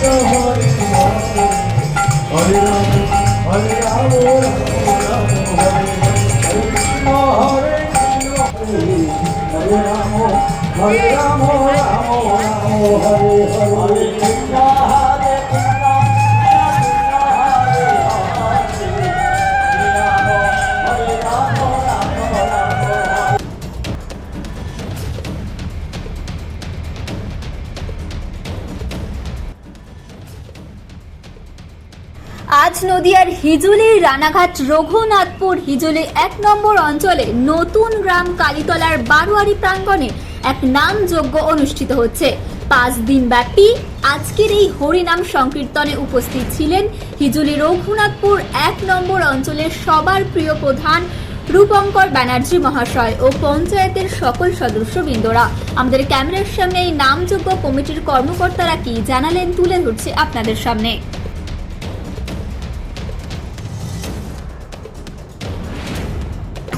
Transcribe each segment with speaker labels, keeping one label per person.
Speaker 1: Hare Ram, Hare Rama, Rama Rama, Hare Hare. আজ নদিয়ার হিজুলি, রানাঘাট, রঘুনাথপুর, হিজুলি এক নম্বর অঞ্চলে নতুন গ্রাম কালীতলার বারোয়ারি প্রাঙ্গণে এক নামযজ্ঞ অনুষ্ঠিত হচ্ছে। পাঁচ দিন ব্যাপী আজকের এই হরিনাম সংকীর্তনে উপস্থিত ছিলেন হিজুলি, রঘুনাথপুর এক নম্বর অঞ্চলের সবার প্রিয় প্রধান রূপঙ্কর ব্যানার্জি মহাশয় ও পঞ্চায়েতের সকল সদস্যবৃন্দরা। আমাদের ক্যামেরার সামনে এই নামযোগ্য কমিটির কর্মকর্তারা কি জানালেন তুলে ধরছে আপনাদের সামনে।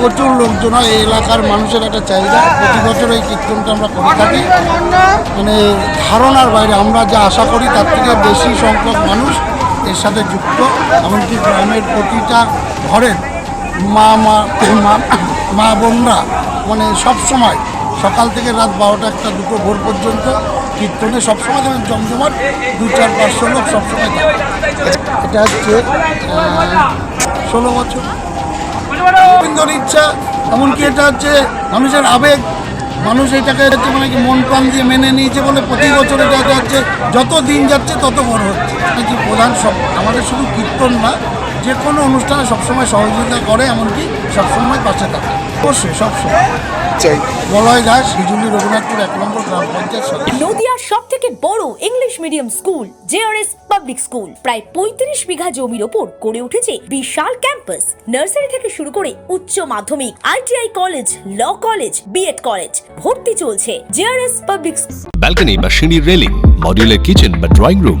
Speaker 2: প্রচুর লোকজন হয়, এই এলাকার মানুষের একটা চাহিদা। প্রতি বছর এই কীর্তনটা আমরা করে থাকি। মানে ধারণার বাইরে আমরা যা আশা করি, তার থেকে বেশি সংখ্যক মানুষ এর সাথে যুক্ত। এমনকি গ্রামের প্রতিটা ঘরের মা মা মা বোনরা মানে সব সময় সকাল থেকে রাত বারোটা একটা দুটো ভোর পর্যন্ত কীর্তনে সবসময় যেমন জমজমাট দু চার পাঁচশো লোক সবসময় থাকে। এটা হচ্ছে ষোলো বছর। রবীন্দ্রর ইচ্ছা, এমনকি এটা হচ্ছে মানুষের আবেগ। মানুষ এটাকে হচ্ছে মানে কি মন প্রাণ দিয়ে মেনে নিয়েছে বলে প্রতি বছর এটা হচ্ছে, যত দিন যাচ্ছে তত বড় হচ্ছে। কি প্রধান সব আমাদের শুধু কীর্তন না যে কোনো অনুষ্ঠানে সবসময় সহযোগিতা করে এমনকি সবসময় পাশে থাকে। অবশ্যই সবসময়। চাই। বলয় দাস হিজুলি রঘুনাথপুর এক নম্বর গ্রাম পঞ্চায়েত
Speaker 3: নদিয়ার সব থেকে বড় English medium school JRS public school প্রায় পঁয়ত্রিশ বিঘা জমির ওপর গড়ে উঠেছে বিশাল ক্যাম্পাস নার্সারি থেকে শুরু করে উচ্চ মাধ্যমিক ITI college law college B Ed college ভর্তি চলছে জেআরএস পাবলিক
Speaker 4: ব্যালকনি বা সিঁড়ির রেলিং মডিউলার কিচেন বা ড্রয়িং রুম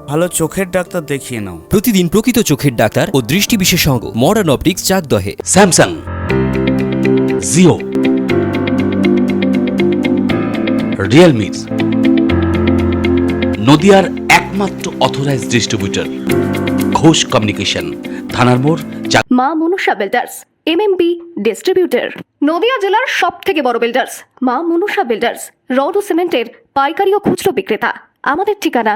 Speaker 5: ভালো চোখের ডাক্তার দেখিয়ে নাও।
Speaker 6: প্রতিদিন প্রকৃত চোখের ডাক্তার ও দৃষ্টি বিশেষজ্ঞ মডার্ন অপটিক্স চাকদহে
Speaker 7: স্যামসাং। জিও রিয়েলমি নদিয়ার একমাত্র অথরাইজড ডিস্ট্রিবিউটর ঘোষ কমিউনিকেশন থানার মোড় চাক
Speaker 8: মা মনুষা বিল্ডার্স এমএমবি ডিস্ট্রিবিউটর নদিয়া জেলার সব থেকে বড় বিল্ডার্স মা মনুষা বিল্ডার্স রড ও সিমেন্টের পাইকারি ও খুচরো বিক্রেতা। আমাদের ঠিকানা